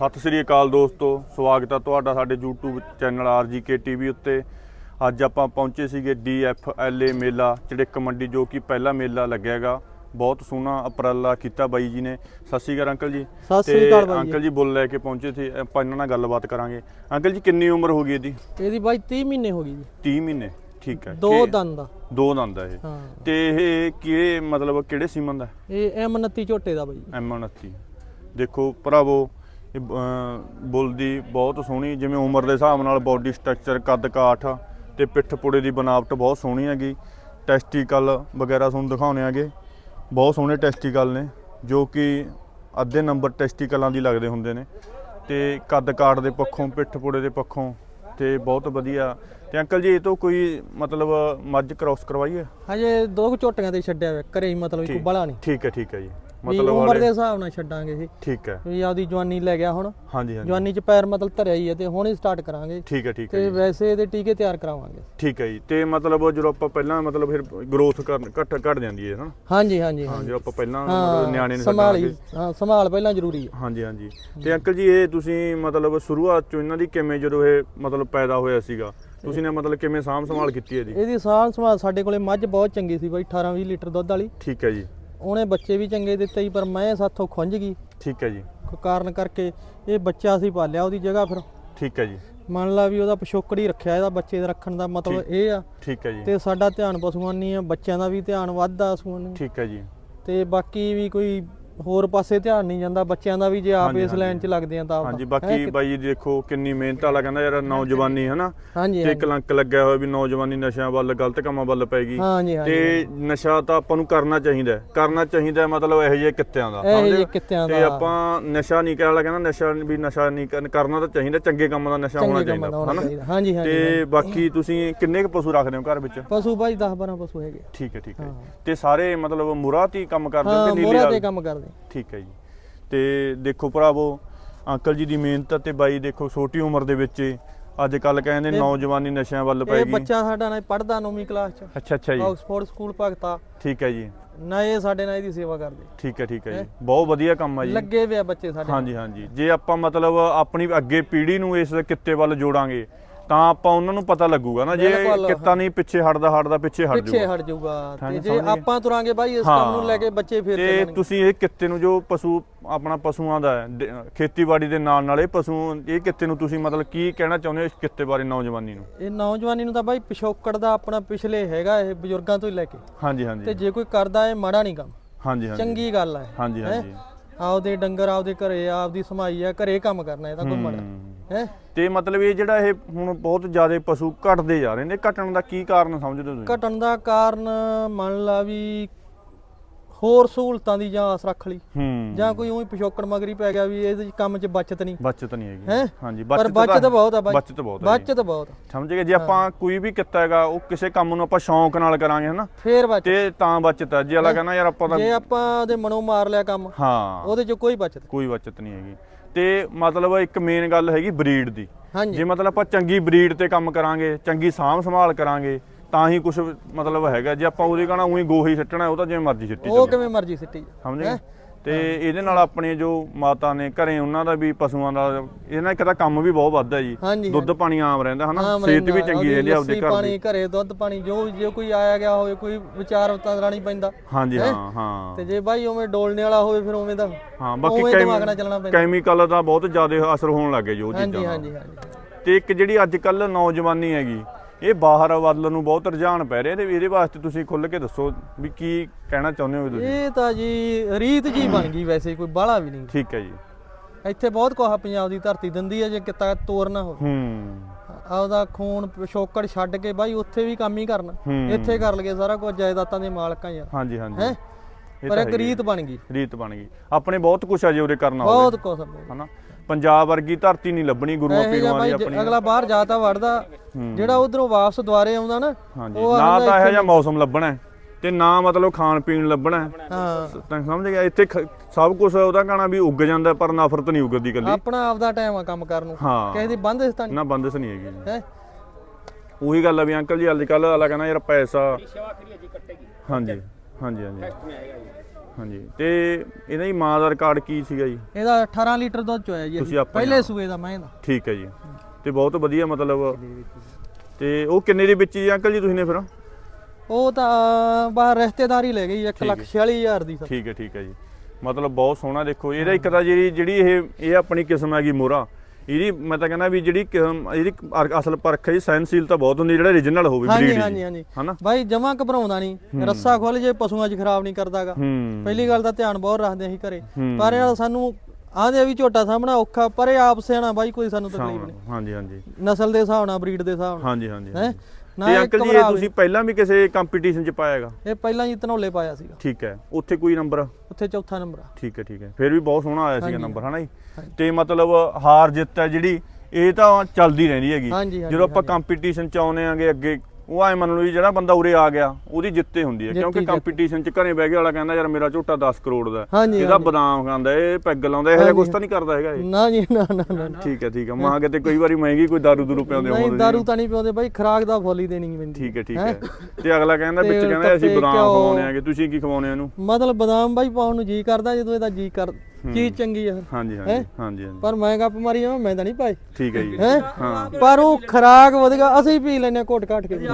ਸਤਿ ਸ੍ਰੀ ਅਕਾਲ ਦੋਸਤੋ ਸਵਾਗਤ ਹੈ ਤੁਹਾਡਾ ਸਾਡੇ YouTube ਚੈਨਲ RGK TV ਉੱਤੇ। ਅੱਜ ਆਪਾਂ ਪਹੁੰਚੇ ਸੀਗੇ DFLA ਮੇਲਾ ਚੜਿੱਕ ਮੰਡੀ ਜੋ ਕਿ ਪਹਿਲਾ ਮੇਲਾ ਲੱਗਿਆਗਾ ਬਹੁਤ ਸੋਹਣਾ ਅਪਰਾਲਾ ਕੀਤਾ ਬਾਈ ਜੀ ਨੇ। ਸਤਿ ਸ੍ਰੀ ਅਕਾਲ ਅੰਕਲ ਜੀ। ਸਤਿ ਸ੍ਰੀ ਅਕਾਲ ਬਾਈ ਜੀ। ਅੰਕਲ ਜੀ ਬੁੱਲ ਲੈ ਕੇ ਪਹੁੰਚੇ ਸੀ। ਆਪਾਂ ਇਹਨਾਂ ਨਾਲ ਗੱਲਬਾਤ ਕਰਾਂਗੇ। ਅੰਕਲ ਜੀ ਕਿੰਨੀ ਉਮਰ ਹੋ ਗਈ ਇਹਦੀ? ਇਹਦੀ ਬਾਈ 30 ਮਹੀਨੇ ਹੋ ਗਈ ਜੀ। 30 ਮਹੀਨੇ ਠੀਕ ਹੈ। ਦੋ ਦੰਦ ਦਾ ਦੋ ਦੰਦ ਹੈ ਇਹ। ਤੇ ਇਹ ਕਿਹੜੇ ਮਤਲਬ ਕਿਹੜੇ ਸੀਮਨ ਦਾ? ਇਹ ਐਮ 29 ਝੋਟੇ ਦਾ ਬਾਈ M29 ਦੇਖੋ ਭਰਾਵੋ ਇਹ ਬੁੱਲ ਦੀ ਬਹੁਤ ਸੋਹਣੀ ਜਿਵੇਂ ਉਮਰ ਦੇ ਹਿਸਾਬ ਨਾਲ ਬਾਡੀ ਸਟਰਕਚਰ ਕੱਦ ਕਾਠ ਤੇ ਪਿੱਠ ਪੁੜੇ ਦੀ ਬਨਾਵਟ ਬਹੁਤ ਸੋਹਣੀ ਹੈਗੀ। ਟੈਸਟੀਕਲ ਵਗੈਰਾ ਤੁਹਾਨੂੰ ਦਿਖਾਉਣੇ ਆਗੇ ਬਹੁਤ ਸੋਹਣੇ ਟੈਸਟੀਕਲ ਨੇ ਜੋ ਕਿ ਅੱਧੇ ਨੰਬਰ ਟੈਸਟੀਕਲਾਂ ਦੀ ਲੱਗਦੇ ਹੁੰਦੇ ਨੇ। ਤੇ ਕੱਦ ਕਾਠ ਦੇ ਪੱਖੋਂ ਪਿੱਠ ਪੁੜੇ ਦੇ ਪੱਖੋਂ ਤੇ ਬਹੁਤ ਵਧੀਆ। ਤੇ ਅੰਕਲ ਜੀ ਇਹ ਤੋਂ ਕੋਈ ਮਤਲਬ ਮੱਝ ਕ੍ਰਾਸ ਕਰਵਾਈ ਹੈ ਹਜੇ ਦੋ ਕੁ ਝੋਟੀਆਂ ਤੇ ਛੱਡਿਆ ਵੇ ਘਰੇ ਹੀ ਮਤਲਬ ਕੋਈ ਬਲਾ ਨਹੀਂ। ਠੀਕ ਹੈ ਠੀਕ ਹੈ ਜੀ। ਮਤਲਬ ਉਮਰ ਦੇ ਹਿਸਾਬ ਨਾਲ ਛੱਡਾਂਗੇ ਇਹ। ਠੀਕ ਹੈ। ਵੀ ਆਪਦੀ ਜਵਾਨੀ ਲੈ ਗਿਆ ਹੁਣ। ਹਾਂਜੀ ਹਾਂਜੀ। ਜਵਾਨੀ ਚ ਪੈਰ ਮਤਲਬ ਧਰਿਆ ਹੀ ਹੈ ਤੇ ਹੁਣ ਹੀ ਸਟਾਰਟ ਕਰਾਂਗੇ। ਠੀਕ ਹੈ ਠੀਕ ਹੈ ਤੇ। ਵੈਸੇ ਇਹਦੇ ਟੀਕੇ ਤਿਆਰ ਕਰਾਵਾਂਗੇ। ਠੀਕ ਹੈ ਜੀ। ਤੇ ਮਤਲਬ ਜਦੋਂ ਆਪਾਂ ਪਹਿਲਾਂ ਮਤਲਬ ਫਿਰ ਗਰੋਥ ਕਰਨ ਘੱਟ ਘਟ ਜਾਂਦੀ ਹੈ ਨਾ? ਹਾਂਜੀ ਹਾਂਜੀ ਹਾਂ ਜਦੋਂ ਆਪਾਂ ਪਹਿਲਾਂ ਨਿਆਣੇ ਨੂੰ ਸੰਭਾਲੀ ਹਾਂ ਸੰਭਾਲ ਪਹਿਲਾਂ ਜ਼ਰੂਰੀ ਹੈ। ਹਾਂਜੀ ਹਾਂਜੀ। ਤੇ ਅੰਕਲ ਜੀ ਇਹ ਤੁਸੀਂ ਮਤਲਬ ਸ਼ੁਰੂਆਤ ਚੋਂ ਇਹਨਾਂ ਦੀ ਕਿਵੇਂ ਜਦੋਂ ਇਹ ਮਤਲਬ ਪੈਦਾ ਹੋਇਆ ਸੀਗਾ? ਤੁਸੀਂ ਨੇ ਮਤਲਬ ਕਿਵੇਂ ਸਾਂਭ ਸੰਭਾਲ ਕੀਤੀ ਹੈ ਜੀ? ਇਹਦੀ ਸਾਂਭ ਸੰਭਾਲ ਸਾਡੇ ਕੋਲੇ ਮੱਝ ਬਹੁਤ ਚੰਗੀ ਸੀ ਬਾਈ 18 20 ਲੀਟਰ ਦੁੱਧ ਵਾਲੀ। ਠੀਕ ਹੈ ਜੀ। ਉਹਨੇ ਬੱਚੇ ਵੀ ਚੰਗੇ ਦਿੱਤੇ ਪਰ ਮੈਂ ਸਾਥੋਂ ਖੁੰਝ ਗਈ। ਠੀਕ ਹੈ ਜੀ। ਕਾਰਨ ਕਰਕੇ ਇਹ ਬੱਚਾ ਸੀ ਪਾਲਿਆ ਉਹਦੀ ਜਗ੍ਹਾ ਫਿਰ। ਠੀਕ ਹੈ ਜੀ। ਮੰਨ ਲਾ ਵੀ ਉਹਦਾ ਪਿਛੋਕੜੀ ਰੱਖਿਆ ਇਹਦਾ ਬੱਚੇ ਦਾ ਰੱਖਣ ਦਾ ਮਤਲਬ ਇਹ ਆ। ਠੀਕ ਹੈ ਜੀ। ਤੇ ਸਾਡਾ ਧਿਆਨ ਪਸ਼ੂਆਂ ਨਹੀਂ ਆ ਬੱਚਿਆਂ ਦਾ ਵੀ ਧਿਆਨ ਵੱਧਦਾ ਪਸ਼ੂਆਂ ਨੂੰ। ਠੀਕ ਹੈ ਜੀ। ਤੇ ਬਾਕੀ ਵੀ ਕੋਈ ਹੋਰ ਪਾਸੇ ਧਿਆਨ ਨਹੀਂ ਜਾਂਦਾ ਬੱਚਿਆਂ ਦਾ ਵੀ ਜੇ ਆਪ ਇਸ ਲਾਈਨ। 'ਚ ਲੱਗਦੇ ਆ ਤਾਂ। ਹਾਂਜੀ ਬਾਕੀ ਬਾਈ ਜੀ ਦੇਖੋ ਕਿੰਨੀ ਮਿਹਨਤ ਵਾਲਾ ਕਹਿੰਦਾ ਯਾਰ ਨੌਜਵਾਨੀ ਹੈ ਨਾ ਹਾਂਜੀ। ਤੇ ਕਲੰਕ ਲੱਗਿਆ ਹੋਇਆ ਵੀ ਨੌਜਵਾਨੀ ਨਸ਼ਿਆਂ ਵੱਲ ਗਲਤ ਕੰਮਾਂ ਵੱਲ ਪੈ ਗਈ ਤੇ ਨਸ਼ਾ ਤਾਂ ਆਪਾਂ ਨੂੰ ਕਰਨਾ ਚਾਹੀਦਾ। ਕਰਨਾ ਚਾਹੀਦਾ ਮਤਲਬ ਇਹੋ ਜਿਹੇ ਕਿੱਤਿਆਂ ਦਾ ਤੇ ਆਪਾਂ ਨਸ਼ਾ ਨਹੀਂ ਕਹਿ ਵਾਲਾ ਕਹਿੰਦਾ ਨਸ਼ਾ ਵੀ ਨਸ਼ਾ ਨਹੀਂ ਕਰਨ- ਤਾਂ ਚਾਹੀਦਾ ਚੰਗੇ ਕੰਮਾਂ ਦਾ ਨਸ਼ਾ ਹੋਣਾ ਚਾਹੀਦਾ ਹਨਾ? ਚਾਹੀਦਾ। ਹਾਂਜੀ ਹਾਂਜੀ ਤੇ ਬਾਕੀ ਤੁਸੀਂ ਕਿੰਨੇ ਕੁ ਪਸ਼ੂ ਰੱਖਦੇ ਹੋ ਘਰ ਵਿੱਚ? ਪਸ਼ੂ ਬਾਈ 10 12 ਪਸ਼ੂ ਹੈਗੇ। ਠੀਕ ਹੈ ਠੀਕ ਹੈ। ਤੇ ਸਾਰੇ ਮਤਲਬ ਮੁਰਾਤੀ ਕੰਮ ਕਰਦੇ ਕਿ ਨੀਲੀ ਮੋਹਰਾ ਵਾਲ? ਤੇ ਕੰਮ ਕਰਦੇ। ਠੀਕ ਹੈ ਜੀ। ਤੇ ਦੇਖੋ ਭਰਾਵੋ ਅੰਕਲ ਜੀ ਦੀ ਮਿਹਨਤ ਤੇ ਬਾਈ ਦੇਖੋ ਛੋਟੀ ਉਮਰ ਦੇ ਵਿੱਚ ਹੀ ਅੱਜ ਕੱਲ ਕਹਿੰਦੇ ਨੌਜਵਾਨੀ ਨਸ਼ਿਆਂ ਵੱਲ ਪੈ ਇਹ ਗਈ। ਬੱਚਾ ਸਾਡਾ ਨਾ ਪੜਦਾ ਨੌਵੀਂ ਕਲਾਸ 'ਚ। ਅੱਛਾ ਅੱਛਾ ਜੀ। Oxford school Bhagta. ਠੀਕ ਹੈ ਜੀ। ਨਾ ਇਹ ਸਾਡੇ ਨਾਲ ਇਹਦੀ ਸੇਵਾ ਕਰਦੇ। ਠੀਕ ਹੈ ਠੀਕ ਹੈ ਜੀ। ਬਹੁਤ ਵਧੀਆ ਕੰਮ ਹੈ ਜੀ। ਲੱਗੇ ਆ ਬੱਚੇ ਸਾਡੇ ਹਾਂਜੀ ਹਾਂਜੀ। ਜੇ ਆਪਾਂ ਮਤਲਬ ਆਪਣੀ ਅੱਗੇ ਪੀੜ੍ਹੀ ਨੂੰ ਇਸ ਕਿੱਤੇ ਵੱਲ ਜੋੜਾਂਗੇ ਤਾਂ ਆਪਾਂ ਉਹਨਾਂ ਨੂੰ ਪਤਾ ਲੱਗੂਗਾ ਨਾ ਜੇ ਬਿਲਕੁਲ, ਕਿੱਤਾ ਨਹੀਂ ਪਿੱਛੇ ਹਟਦਾ ਹਟਦਾ ਪਿੱਛੇ ਹਟ ਪਿੱਛੇ ਜਾਊਗਾ ਹਟ ਜਾਊਗਾ ਤੇ ਜੇ। ਆਪਾਂ ਤੁਰਾਂਗੇ ਬਾਈ ਇਸ ਕੰਮ ਨੂੰ ਲੈ ਕੇ ਬੱਚੇ ਫੇਰ ਤੇ ਚੱਲਣਗੇ। ਤੁਸੀਂ ਇਹ ਕਿੱਤੇ ਨੂੰ ਜੋ ਪਸ਼ੂ ਆਪਣਾ ਪਸ਼ੂਆਂ ਦਾ ਹੈ, ਡ- ਖੇਤੀਬਾੜੀ ਦੇ ਨਾਲ ਨਾਲ ਇਹ ਪਸ਼ੂ ਇਹ ਕਿੱਤੇ ਨੂੰ ਤੁਸੀਂ ਮਤਲਬ ਕੀ ਕਹਿਣਾ ਚਾਹੁੰਦੇ ਹੋ ਇਸ ਕਿੱਤੇ ਬਾਰੇ ਨੌਜਵਾਨੀ ਨੂੰ? ਇਹ ਨੌਜਵਾਨੀ ਨੂੰ ਤਾਂ ਬਾਈ ਪਿਛੋਕੜ ਦਾ ਆਪਣਾ ਪਿਛਲੇ ਹੈਗਾ ਇਹ ਬਜ਼ੁਰਗਾਂ ਤੋਂ ਹੀ ਲੈ ਕੇ। ਹਾਂਜੀ ਤੇ ਹਾਂਜੀ ਜੇ ਕੋਈ ਕਰਦਾ ਇਹ ਮਾੜਾ ਨਹੀਂ ਕੰਮ। ਹਾਂਜੀ ਹਾਂਜੀ। ਚੰਗੀ ਗੱਲ ਹੈ। ਹਾਂਜੀ? ਹਾਂਜੀ। ਆਪਦੇ ਡੰਗਰ ਆਪਦੇ ਘਰੇ ਆਪਦੀ ਸਮਾਈ ਆ ਘਰੇ ਕੰਮ ਕਰਨਾ ਇਹਦਾ ਕੋਈ ਮਾੜਾ ਹੂੰ। ਹੈ? ਤੇ ਮਤਲਬ ਇਹ ਜਿਹੜਾ ਇਹ ਹੁਣ ਬਹੁਤ ਜ਼ਿਆਦਾ ਪਸ਼ੂ ਘਟਦੇ ਜਾ ਰਹੇ ਨੇ ਘਟਣ ਦਾ ਕੀ ਕਾਰਨ ਸਮਝਦੇ ਹੋ ਤੁਸੀਂ? ਘਟਣ ਦਾ ਕਾਰਨ ਮੰਨ ਲਾ ਵੀ ਹੋਰ ਸਹੂਲਤਾਂ ਦੀ ਜਾਂ ਆਸ ਰੱਖ ਲਈ। ਹੂੰ। ਜਾਂ ਕੋਈ ਉਹੀ ਪਿਛੋਕੜ ਮਗਰੀ ਪੈ ਗਿਆ ਵੀ ਇਹਦੇ ਕੰਮ 'ਚ ਬਚਤ ਨਹੀਂ। ਬਚਤ ਨਹੀਂ ਹੈਗੀ? ਹਾਂਜੀ ਪਰ ਤਾਂ- ਬਚਤ ਬਹੁਤ ਆ ਬਚਤ ਬਹੁਤ ਜੀ। ਬਚਤ ਬਹੁਤ ਆ। ਸਮਝ ਗਏ? ਜੇ ਆਪਾਂ ਕੋਈ ਵੀ ਕਿੱਤਾ ਹੈਗਾ ਉਹ ਕਿਸੇ ਕੰਮ ਨੂੰ ਆਪਾਂ ਸ਼ੌਂਕ ਨਾਲ ਕਰਾਂਗੇ ਹਨਾ? ਫੇਰ ਬਚਤ। ਤੇ ਤਾਂ ਬਚਤ ਹੈ ਜੇ ਅਲਾ ਕਹਿੰਦਾ ਯਾਰ ਆਪਾਂ ਤਾਂ ਜੇ ਆਪਾਂ ਉਹਦੇ ਮਨੋਂ ਮਾਰ ਲਿਆ ਕੰਮ ਹਾਂ। ਉਹਦੇ 'ਚ ਕੋਈ ਬਚਤ ਕੋਈ ਬਚਤ ਨਹੀਂ ਹੈਗੀ। ਤੇ ਮਤਲਬ ਇੱਕ ਮੇਨ ਗੱਲ ਹੈਗੀ ਬਰੀਡ ਦੀ। ਜੇ ਮਤਲਬ ਆਪਾਂ ਚੰਗੀ ਬਰੀਡ ਤੇ ਕੰਮ ਕਰਾਂਗੇ ਚੰਗੀ ਸਾਂਭ ਸੰਭਾਲ ਕਰਾਂਗੇ ਤਾਂ ਹੀ ਕੁਝ ਮਤਲਬ ਹੈਗਾ ਜੇ ਆਪਾਂ ਉਹਦੇ ਕਹਣਾ ਉਹੀ ਗੋਹੀ ਸਿੱਟਣਾ ਉਹ ਤਾਂ ਜਿਵੇਂ ਮਰਜ਼ੀ ਸਿੱਟੀ ਉਹ ਕਿਵੇਂ ਮਰਜ਼ੀ ਸਿੱਟੀ ਸਮਝ ਗਏ? ਤੇ ਇਹਦੇ ਨਾਲ ਆਪਣੇ ਜੋ ਮਾਤਾ ਨੇ ਘਰੇ ਉਹਨਾਂ ਦਾ ਵੀ ਪਸ਼ੂਆਂ ਦਾ ਇਹਦੇ ਨਾਲ ਇੱਕ ਤਾਂ ਕੰਮ ਵੀ ਬਹੁਤ ਵੱਧਦਾ ਜੀ। ਦੁੱਧ ਪਾਣੀ ਆਮ ਰਹਿੰਦਾ ਹਨਾ? ਸਿਹਤ ਵੀ ਚੰਗੀ ਰਹਿੰਦੀ ਆਪਦੇ ਘਰ ਪਾਣੀ ਘਰੇ ਦੁੱਧ ਪਾਣੀ ਜੋ ਜੇ ਕੋਈ ਆਇਆ ਗਿਆ ਹੋਵੇ ਕੋਈ ਵਿਚਾਰ ਵਟਾਂਦਰਾ ਨਹੀਂ ਪੈਂਦਾ। ਹਾਂਜੀ ਹੈਂ? ਹਾਂ ਤੇ ਜੇ ਬਾਈ ਉਵੇਂ ਡੋਲਣੇ ਵਾਲਾ ਹੋਵੇ ਫਿਰ ਉਵੇਂ ਦਾ ਹਾਂ ਬਾਕੀ ਕੈਮੀਕਲ ਦਾ ਬਹੁਤ ਜ਼ਿਆਦਾ ਅਸਰ ਹੋਣ ਲੱਗੇ ਜੋ ਚੀਜ਼ਾਂ ਹਾਂਜੀ ਹਾਂਜੀ। ਤੇ ਇੱਕ ਜਿਹੜੀ ਅੱਜ ਕੱਲ ਨੌਜਵਾਨੀ ਹੈਗੀ ਇਹ ਬਾਹਰ ਵੱਲ ਨੂੰ ਬਹੁਤ ਰੁਝਾਨ ਪੈ ਰਿਹਾ ਤੇ ਇਹਦੇ ਵਾਸਤੇ ਤੁਸੀਂ ਖੁੱਲ ਕੇ ਦੱਸੋ ਵੀ ਕੀ ਕਹਿਣਾ ਚਾਹੁੰਦੇ ਹੋ ਤੁਸੀਂ? ਇਹ ਤਾਂ ਜੀ ਰੀਤ ਜੀ ਬਣ ਗਈ ਵੈਸੇ ਕੋਈ ਬਾਹਲਾ ਵੀ ਨਹੀਂ। ਠੀਕ ਹੈ ਜੀ। ਇੱਥੇ ਬਹੁਤ ਕੋਹਾ ਪੰਜਾਬ ਦੀ ਧਰਤੀ ਦਿੰਦੀ ਹੈ ਜੇ ਕਿਤਾ ਤੋਰਨਾ ਹੋਵੇ। ਹੂੰ। ਆਪਦਾ ਖੂਨ ਪਿਛੋਕੜ ਛੱਡ ਕੇ ਬਾਈ ਉੱਥੇ ਵੀ ਕੰਮ ਹੀ ਕਰਨਾ। ਇੱਥੇ ਕਰ ਲਗੇ ਸਾਰਾ ਕੁਝ ਜਾਇਦਾਦਾਂ ਦੇ ਮਾਲਕਾਂ ਯਾਰ ਹਾਂਜੀ ਹਾਂਜੀ। ਹੈ? ਪਰ ਇੱਕ ਰੀਤ ਬਣ ਗਈ। ਰੀਤ ਬਣ ਗਈ। ਆਪਣੇ ਬਹੁਤ ਕੁਝ ਆ ਜੇ ਉਹਦੇ ਕਰਨਾ ਹੋਵੇ। ਬਹੁਤ ਕੁਝ ਹਨਾ? ਪੰਜਾਬ ਵਰਗੀ ਧਰਤੀ ਨਹੀਂ ਲੱਭਣੀ ਗੁਰੂਆਂ ਪੀਰਾਂ ਦੀ ਆਪਣੀ। ਜੇ ਅਗਲਾ ਬਾਹਰ ਜਾਤਾ ਵੜਦਾ। ਜਿਹੜਾ ਉਧਰੋਂ ਵਾਪਸ ਦੁਆਰੇ ਆਉਂਦਾ ਨਾ ਹਾਂਜੀ। ਉਹ ਨਾ ਤਾਂ ਇਹੋ ਜਿਹਾ ਮੌਸਮ ਲੱਭਣਾ ਤੇ ਨਾ ਮਤਲਬ ਖਾਣ ਪੀਣ ਲੱਭਣਾ ਹੈ। ਤਾਂ ਸਮਝ ਗਿਆ? ਇੱਥੇ ਸਭ ਕੁਝ ਉਹਦਾ ਕਹਣਾ ਵੀ ਉੱਗ ਜਾਂਦਾ ਪਰ ਨਫ਼ਰਤ ਨਹੀਂ ਉੱਗਦੀ ਕੱਲੀ ਆਪਣਾ ਆਪਦਾ ਟਾਈਮ ਆ ਕੰਮ ਕਰਨ ਨੂੰ। ਕਿਸੇ ਦੀ ਬੰਦ ਸਤਾਨੀ ਨਾ ਬੰਦਸ ਨਹੀਂ ਹੈਗੀ। ਜੀ। ਹੈ? ਉਹੀ ਗੱਲ ਆ ਵੀ ਅੰਕਲ ਜੀ ਅੱਜ ਕੱਲ ਵਾਲਾ ਕਹਿੰਦਾ ਯਾਰ ਪੈਸਾ। ਹਾਂਜੀ। ਹਾਂਜੀ ਹਾਂਜੀ। ਹਾਂਜੀ। ਤੇ ਇਹਦਾ ਜੀ ਮਾਂ ਦਾ ਰਿਕਾਰਡ ਕੀ ਸੀਗਾ ਜੀ? ਇਹਦਾ 18 ਲੀਟਰ ਦੁੱਧ ਚੋਇਆ ਜੀ ਤੁਸੀਂ ਅਸੀਂ। ਆਪਣੇ ਪਹਿਲੇ। ਸੂਏ ਦਾ ਮੈਂ ਦਾ ਠੀਕ ਹੈ ਜੀ। ਤੇ ਬਹੁਤ ਵਧੀਆ ਮਤਲਬ। ਤੇ ਉਹ ਕਿੰਨੇ ਦੇ ਵਿੱਚ ਜੀ ਅੰਕਲ ਜੀ ਤੁਸੀਂ ਨੇ ਫਿਰ? ਉਹ ਤਾਂ ਬਾਹਰ ਰਿਸ਼ਤੇਦਾਰੀ ਲੈ ਗਈ 1 ਠੀਕ ਲੱਖ ਹੈ। 46 ਹਜ਼ਾਰ ਦੀ ਸਰ। ਠੀਕ ਹੈ ਠੀਕ ਹੈ ਜੀ। ਮਤਲਬ ਬਹੁਤ ਸੋਹਣਾ ਦੇਖੋ। ਇਹਦਾ ਇੱਕ ਤਾਂ ਜਿਹੜੀ ਜਿਹੜੀ ਇਹ ਇਹ ਆਪਣੀ ਕਿਸਮ ਹੈਗੀ ਮੋਰਾ ਇਹਦੀ ਮੈਂ ਤਾਂ ਕਹਿੰਦਾ ਵੀ ਜਿਹੜੀ ਇਹਦੀ ਅਰ- ਅਸਲ ਪਰਖ ਹੈ ਜੀ ਸਹਿਨਸ਼ੀਲਤਾ ਬਹੁਤ ਹੁੰਦੀ ਜਿਹੜਾ origignal ਹੋਵੇ ਹਾਂਜੀ ਬਰੀਡ ਹਾਂਜੀ ਹਾਂਜੀ। ਹਨਾ? ਬਾਈ ਜਮਾ ਘਬਰਾਉਂਦਾ ਨਹੀਂ। ਰੱਸਾ ਖੁੱਲ ਜੇ ਪਸ਼ੂਆਂ 'ਚ ਖਰਾਬ ਨਹੀਂ ਕਰਦਾਗਾ। ਹੂੰ। ਪਹਿਲੀ ਗੱਲ ਤਾਂ ਧਿਆਨ ਬਹੁਤ ਰੱਖਦੇ ਅਸੀਂ ਘਰੇ। ਪਰ ਇਹ ਸਾਨੂੰ ਆਂਦੇ ਵੀ ਝੋਟਾ ਸਾਹਮਣਾ ਔਖਾ ਪਰ ਇਹ ਆਪ ਸਿਆਣਾ ਬਾਈ ਕੋਈ ਸਾਨੂੰ ਤਕਲੀਫ ਨਹੀਂ। ਹਾਂਜੀ ਹਾਂਜੀ। ਨਸਲ ਦੇ ਹਿਸਾਬ ਨਾਲ ਬਰੀਡ ਦੇ ਹਿਸਾਬ ਨਾਲ। ਹਾਂਜੀ ਹਾਂਜੀ। ਹੈ? ਤੇ ਇਹ ਅੰਕਲ ਜੀ ਇਹ ਘਬਰਾਵੇ। ਤੁਸੀਂ ਪਹਿਲਾਂ ਵੀ ਕਿਸੇ ਕੰਪੀਟੀਸ਼ਨ 'ਚ ਪਾਇਆ ਹੈਗਾ ਇਹ ਪਹਿਲਾਂ ਹੀ ਧਨੌਲੇ ਪਾਇਆ ਸੀਗਾ ਠੀਕ ਹੈ ਉੱਥੇ ਕੋਈ ਨੰਬਰ ਉੱਥੇ ਚੌਥਾ ਨੰਬਰ ਆ ਠੀਕ ਹੈ ਠੀਕ ਹੈ ਫਿਰ ਵੀ ਬਹੁਤ ਸੋਹਣਾ ਆਇਆ ਸੀਗਾ ਹਾਂਜੀ। ਨੰਬਰ ਹਨਾ ਜੀ ਹਾਂਜੀ। ਤੇ ਮਤਲਬ ਹਾਰ ਜਿੱਤ ਹੈ ਜਿਹੜੀ ਇਹ ਤਾਂ ਚੱਲਦੀ ਰਹਿੰਦੀ ਹੈਗੀ ਹਾਂਜੀ, ਹਾਂਜੀ, ਜਦੋਂ ਆਪਾਂ ਹਾਂਜੀ। ਕੰਪੀਟੀਸ਼ਨ ਚ ਆਉਨੇ ਆਂਗੇ ਅੱਗੇ ਉਹ ਐ ਮੰਨ ਲਓ ਜੀ ਜਿਹੜਾ ਬੰਦਾ ਉਰੇ ਆ ਗਿਆ ਉਹਦੀ ਜਿੱਤੇ ਹੁੰਦੀ ਹੈ ਕਿਉਂਕਿ। ਕੰਪੀਟੀਸ਼ਨ ਚ ਘਰੇ ਬਹਿ ਕੇ ਵਾਲਾ ਕਹਿੰਦਾ ਯਾਰ ਮੇਰਾ ਝੋਟਾ 10 ਕਰੋੜ ਦਾ ਇਹਦਾ। ਬਦਾਮ ਖਾਂਦਾ ਇਹ ਪੈਗ ਲਾਉਂਦਾ ਇਹ ਜਿਹਾ ਤਾਂ ਨਹੀਂ ਕਰਦਾ ਹੈਗਾ ਇਹ ਨਾ ਜੀ ਨਾ ਨਾ ਨਾ। ਠੀਕ ਹੈ ਠੀਕ ਹੈ ਮਾਂ ਕਿਤੇ ਕਈ ਵਾਰੀ ਮਹਿੰਗੀ ਕੋਈ ਦਾਰੂ ਦੂਰੂ ਪਿਆਉਂਦੇ ਨਹੀਂ ਹੋਣਗੇ ਦਾਰੂ ਤਾਂ ਨਹੀਂ ਪਿਉਂਦੇ ਬਾਈ ਖਰਾਕ ਦਾ ਫੁੱਲ ਦੇਣੀ ਪੈਂਦੀ ਠੀਕ ਹੈ ਠੀਕ ਹੈਂ? ਤੇ ਅਗਲਾ ਕਹਿੰਦਾ ਵਿੱਚ ਕਹਿੰਦਾ ਅਸੀਂ ਬਦਾਮ। ਖਵਾਉਣੇ ਆਂਗੇ ਤੁਸੀਂ ਕੀ ਖਵਾਉਣੇ ਇਹਨੂੰ ਮਤਲਬ ਬਦਾਮ ਬਾਈ ਪਾਉਣ ਨੂੰ ਜੀ ਕਰਦਾ ਜਦੋਂ ਇਹਦਾ ਜੀ ਕਰ ਚੀਜ਼ ਚੰਗੀ ਆ। ਹਾਂਜੀ ਹਾਂਜੀ ਹਾਂਜੀ ਪਰ ਮੈਂ ਗੱਪ ਮਾਰੀ ਜਾਵਾਂ ਮੈਂ ਤਾਂ ਨਹੀਂ ਪਾਏ ਠੀਕ ਹੈ ਜੀ। ਹੈ? ਪਰ ਉਹ ਖਰਾਕ ਵਧਗਾ ਅਸੀਂ ਪੀ ਲੈਨੇ ਘੁੱਟ ਘੱਟ ਕੇ।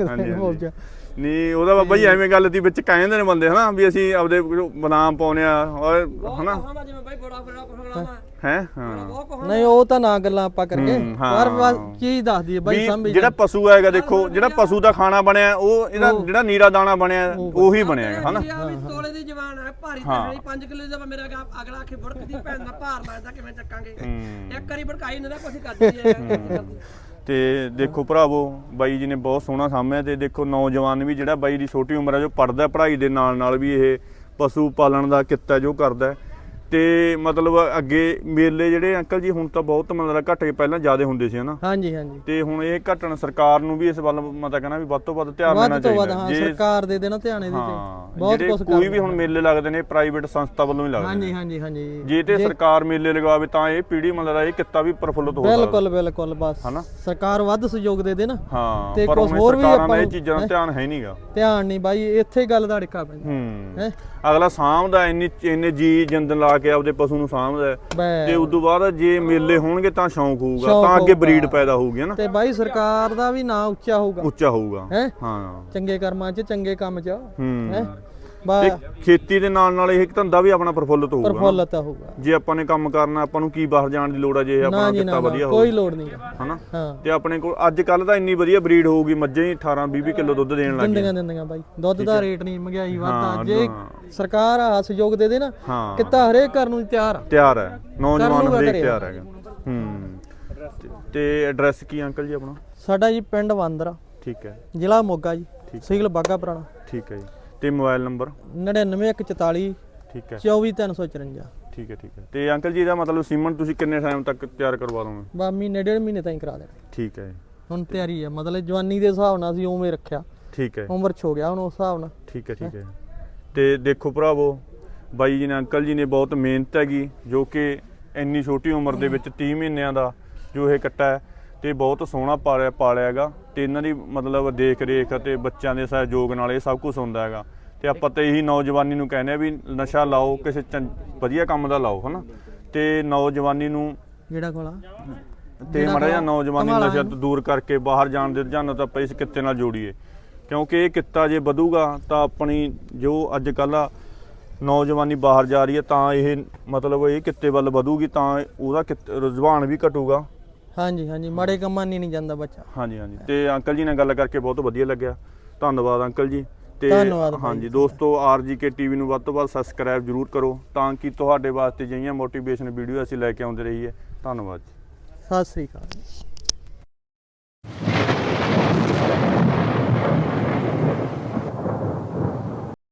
ਹਾਂਜੀ, ਹਾਂਜੀ। ਨਹੀਂ ਉਹਦਾ ਬਾਬਾ ਜੀ ਐਵੇਂ ਗੱਲ ਦੀ ਵਿੱਚ ਕਹਿੰਦੇ ਨੇ ਬੰਦੇ ਹਨਾ ਵੀ ਅਸੀਂ ਆਪਦੇ ਬਦਾਮ ਪਾਉਨੇ ਆ ਔਰ ਹਨਾ। ਹੈ? ਹਾਂ। ਨਹੀਂ ਉਹ ਤਾਂ ਨਾ ਗੱਲਾਂ ਆਪਾਂ ਕਰਕੇ। ਪਰ ਬਸ ਦੱਸਦੀ ਹੈ ਬਾਈ ਸਮਝ ਜਿਹੜਾ ਪਸ਼ੂ ਹੈਗਾ ਦੇਖੋ ਜਿਹੜਾ ਪਸ਼ੂ ਦਾ ਖਾਣਾ ਬਣਿਆ ਉਹ ਇਹਦਾ ਜਿਹੜਾ ਨੀਰਾ ਦਾਣਾ ਬਣਿਆ ਉਹੀ ਬਣਿਆ ਹਨਾ। ਤੋਲੇ ਦੀ ਜਵਾਨ ਹੈ ਭਾਰੀ ਤਾਂ ਨਹੀਂ 5 ਕਿਲੋ ਦਾ ਮੇਰਾ ਅਗਾ- ਅਗਲਾ ਆਖੇ ਬੜਕਦੀ ਭੈਣ ਦਾ ਭਾਰ ਲੱਗਦਾ ਕਿਵੇਂ ਚੱਕਾਂਗੇ? ਹੂੰ। ਇੱਕ ਵਾਰੀ ਭੜਕਾਈ ਨਾ ਕੁਛ ਕਰਦੀ ਹੈ। ਤੇ ਦੇਖੋ ਭਰਾਵੋ, ਬਾਈ ਜੀ ਨੇ ਬਹੁਤ ਸੋਹਣਾ ਸਾਹਮਣੇ ਤੇ ਦੇਖੋ ਨੌਜਵਾਨ ਵੀ ਜਿਹੜਾ ਬਾਈ ਦੀ ਛੋਟੀ ਉਮਰ ਹੈ ਜੋ ਪੜਦਾ ਪੜ੍ਹਾਈ ਦੇ ਨਾਲ ਨਾਲ ਵੀ ਇਹ ਪਸ਼ੂ ਪਾਲਣ ਦਾ ਕਿੱਤਾ ਜੋ ਕਰਦਾ ਤੇ ਮਤਲਬ ਅੱਗੇ ਮੇਲੇ ਜਿਹੜੇ ਅੰਕਲ ਜੀ ਹੁਣ ਤਾਂ ਬਹੁਤ ਮਤਲਬ ਘਟ ਗਏ ਪਹਿਲਾਂ ਜ਼ਿਆਦਾ ਹੁੰਦੇ ਸੀ ਹਨਾ? ਹਾਂਜੀ ਹਾਂਜੀ। ਤੇ ਹੁਣ ਇਹ ਘਟਣ ਸਰਕਾਰ ਨੂੰ ਵੀ ਇਸ ਵੱਲ ਮੈਂ ਤਾਂ ਕਹਿੰਦਾ ਵੀ ਵੱਧ ਤੋਂ ਵੱਧ ਧਿਆਨ ਦੇਣਾ ਵੱਧ ਤੋਂ ਵੱਧ ਹਾਂ ਸਰਕਾਰ ਦੇ ਦੇਣਾ ਧਿਆਨ ਇਹਦੇ ਤੇ। ਬਹੁਤ ਕੁਝ ਕੋਈ ਵੀ ਹੁਣ ਮੇਲੇ ਲੱਗਦੇ ਨੇ ਪ੍ਰਾਈਵੇਟ ਸੰਸਥਾ ਵੱਲੋਂ ਹੀ ਲੱਗਦੇ ਹਾਂਜੀ ਨੇ। ਹਾਂਜੀ ਹਾਂਜੀ। ਜੇ ਤੇ ਸਰਕਾਰ ਮੇਲੇ ਲਗਾਵੇ ਤਾਂ ਇਹ ਪੀੜੀ ਮਤਲਬ ਇਹ ਕਿੱਤਾ ਵੀ ਪ੍ਰਫੁੱਲਤ ਹੋ ਸਕਦਾ। ਬਿਲਕੁਲ ਬਿਲਕੁਲ ਬਸ। ਹਨਾ? ਸਰਕਾਰ ਵੱਧ ਸਹਿਯੋਗ ਦੇ ਦੇ ਨਾ ਹਾਂ ਤੇ ਹੁਣ ਹੋਰ ਵੀ ਆਪਾਂ ਇਹ ਚੀਜ਼ਾਂ ਦਾ ਧਿਆਨ ਹੈ ਨਹੀਂਗਾ। ਧਿਆਨ ਨਹੀਂ ਬਾਈ ਇੱਥੇ ਗੱਲ ਦਾ ਅੜਕਾ ਪੈਂਦਾ। ਹੂੰ। ਅਗਲਾ ਸਾਂਭਦਾ ਇੰਨੀ ਇੰਨੇ ਜੀ ਜਿੰਦ ਲਾ ਕੇ ਆਪਦੇ ਪਸ਼ੂ ਨੂੰ ਸਾਂਭਦਾ ਹੈ। ਬੈ ਤੇ ਬਾਅਦ ਜੇ ਮੇਲੇ ਹੋਣਗੇ ਤਾਂ ਸ਼ੌਂਕ ਹੋਊਗਾ ਤਾਂ ਅੱਗੇ। ਬਰੀਡ ਪੈਦਾ ਹੋਊਗੀ ਹਨਾ ਤੇ ਬਾਈ ਸਰਕਾਰ ਦਾ ਵੀ ਨਾਂ ਉੱਚਾ ਹੋਊਗਾ। ਉੱਚਾ ਹੋਊਗਾ। ਹਾਂ? ਚੰਗੇ ਕਰਮਾਂ 'ਚ ਚੰਗੇ ਕੰਮ 'ਚ। ਹੈ? ਬਾ ਤੇ ਖੇਤੀ ਦੇ ਨਾਲ ਨਾਲ ਇਹ ਧੰਦਾ ਵੀ ਆਪਣਾ ਪ੍ਰਫੁੱਲਤ ਹੋਊਗਾ ਨਾ। ਪ੍ਰਫੁੱਲਤ ਹੋਊਗਾ। ਜੇ ਆਪਾਂ ਨੇ ਕੰਮ ਕਰਨਾ ਆਪਾਂ ਨੂੰ ਕੀ ਬਾਹਰ ਜਾਣ ਦੀ ਲੋੜ ਹੈ ਜੇ ਆਪਣਾ ਨਾ ਜੀ ਕਿੱਤਾ ਨਾ ਵਧੀਆ ਹੋਊ। ਕੋਈ ਲੋੜ ਨਹੀਂ ਹਨਾ? ਹਾਂ। ਤੇ ਆਪਣੇ ਕੋਲ ਅੱਜ ਕੱਲ ਤਾਂ ਇੰਨੀ ਵਧੀਆ ਬਰੀਡ ਹੋਊਗੀ ਮੱਝਾਂ ਹੀ 18 20 ਕਿਲੋ ਦੁੱਧ ਦੇਣ ਲੱਗ ਦਿੰਦੀਆਂ ਦਿੰਦੀਆਂ ਬਾਈ। ਦੁੱਧ ਦਾ ਰੇਟ ਨਹੀਂ ਮਹਿੰਗਾਈ ਹਾਂ, ਜੇ ਹਾਂ। ਸਰਕਾਰ ਆ ਸਹਿਯੋਗ ਦੇ ਦੇ ਨਾ ਹਾਂ। ਕਿਤਾ ਹਰੇਕ ਕਰਨ ਨੂੰ ਤਿਆਰ ਆ। ਤਿਆਰ ਹੈ। ਨੌਜਵਾਨ ਲੂਗਾ ਹਰੇਕ ਘਰੇ। ਤਿਆਰ ਹੈਗਾ। ਹੂੰ। ਤੇ- ਤੇ ਐਡਰੈਸ ਕੀ ਅੰਕਲ ਜੀ ਆਪਣਾ? ਸਾਡਾ ਜੀ ਪਿੰਡ ਵਾਂਦਰਾ। ਠੀਕ ਹੈ। ਜ਼ਿਲ੍ਹਾ ਮੋਗਾ ਜੀ। ਤਹਿਸੀਲ ਬਾਗਾ ਪੁਰਾਣਾ। ਠੀਕ ਹੈ ਜੀ। ਤੇ ਮੋਬਾਈਲ ਨੰਬਰ? 99144 ਠੀਕ ਹੈ। 24354 ਠੀਕ ਹੈ ਠੀਕ ਹੈ। ਤੇ ਅੰਕਲ ਜੀ ਦਾ ਮਤਲਬ ਸੀਮਨ ਤੁਸੀਂ ਕਿੰਨੇ ਟਾਈਮ ਤੱਕ ਤਿਆਰ ਕਰਵਾ ਦੋਗੇ? ਬਾ ਮਹੀਨੇ ਡੇਢ ਮਹੀਨੇ ਤਾਈਂ ਕਰਾ ਦੇਣਾ। ਠੀਕ ਹੈ ਹੁਣ ਤਿਆਰੀ ਹੈ ਮਤਲਬ ਜਵਾਨੀ ਦੇ ਹਿਸਾਬ ਨਾਲ ਅਸੀਂ ਉਵੇਂ ਰੱਖਿਆ। ਠੀਕ ਹੈ। ਉਮਰ ਚ ਹੋ ਗਿਆ ਹੁਣ ਉਸ ਹਿਸਾਬ ਨਾਲ। ਠੀਕ ਹੈ ਠੀਕ ਹੈ? ਤੇ ਦੇਖੋ ਭਰਾਵੋ ਬਾਈ ਜੀ ਨੇ ਅੰਕਲ ਜੀ ਨੇ ਬਹੁਤ ਮਿਹਨਤ ਹੈਗੀ ਜੋ ਕਿ ਇੰਨੀ ਛੋਟੀ ਉਮਰ ਦੇ ਵਿੱਚ 30 ਮਹੀਨਿਆਂ ਦਾ ਜੋ ਇਹ ਕੱਟਾ ਹੈ ਤੇ ਬਹੁਤ ਸੋਹਣਾ ਪਾਲਿਆ ਪਾਲਿਆ ਹੈਗਾ। ਤੇ ਇਹਨਾਂ ਦੀ ਮਤਲਬ ਦੇਖ ਰੇਖ ਅਤੇ ਬੱਚਿਆਂ ਦੇ ਸਹਿਯੋਗ ਨਾਲ ਇਹ ਸਭ ਕੁਝ ਹੁੰਦਾ ਹੈਗਾ। ਤੇ ਆਪਾਂ ਤਾਂ ਇਹੀ ਨੌਜਵਾਨੀ ਨੂੰ ਕਹਿੰਦੇ ਆ ਵੀ ਨਸ਼ਾ ਲਾਓ ਕਿਸੇ ਚੰ- ਵਧੀਆ ਕੰਮ ਦਾ ਲਾਓ ਹਨਾ? ਤੇ ਨੌਜਵਾਨੀ ਨੂੰ ਜਿਹੜਾ ਕੋਲਾ ਤੇ ਮੜਾ ਜਿਹਾ ਨੌਜਵਾਨੀ ਕਮਾਲਾ ਨਸ਼ਾ ਤੋਂ ਦੂਰ ਕਰਕੇ ਬਾਹਰ ਜਾਣ ਦੇ ਰੁਝਾਨਾਂ ਤਾਂ ਆਪਾਂ ਇਸ ਕਿੱਤੇ ਨਾਲ ਜੋੜੀਏ। ਕਿਉਂਕਿ ਇਹ ਕਿੱਤਾ ਜੇ ਵਧੂਗਾ ਤਾਂ ਆਪਣੀ ਜੋ ਅੱਜ ਕੱਲ੍ਹ ਨੌਜਵਾਨੀ ਬਾਹਰ ਜਾ ਰਹੀ ਹੈ ਤਾਂ ਇਹ ਮਤਲਬ ਇਹ ਕਿੱਤੇ ਵੱਲ ਵਧੂਗੀ ਤਾਂ ਉਹਦਾ ਕਿੱਤ- ਰੁਝਾਨ ਵੀ ਘਟੂਗਾ। ਹਾਂਜੀ ਹਾਂਜੀ ਮਾੜੇ ਕੰਮਾਂ ਨਹੀਂ ਨਹੀਂ ਜਾਂਦਾ ਬੱਚਾ। ਹਾਂਜੀ ਹਾਂਜੀ। ਤੇ ਅੰਕਲ ਜੀ ਨਾਲ ਗੱਲ ਕਰਕੇ ਬਹੁਤ ਵਧੀਆ ਲੱਗਿਆ। ਧੰਨਵਾਦ ਅੰਕਲ ਜੀ। ਤੇ ਧੰਨਵਾਦ ਬਾਈ ਹਾਂਜੀ ਦੋਸਤੋ ਆਰਜੀਕੇ ਟੀਵੀ ਨੂੰ ਵੱਧ ਤੋਂ ਵੱਧ ਸਬਸਕ੍ਰਾਈਬ ਜਰੂਰ ਕਰੋ ਤਾਂ ਕਿ ਤੁਹਾਡੇ ਵਾਸਤੇ ਜਿਹੀਆਂ ਮੋਟੀਵੇਸ਼ਨ ਵੀਡੀਓ ਅਸੀਂ ਲੈ ਕੇ ਆਉਂਦੇ ਰਹੀਏ। ਧੰਨਵਾਦ ਜੀ। ਸਤਿ ਸ੍ਰੀ ਅਕਾਲ।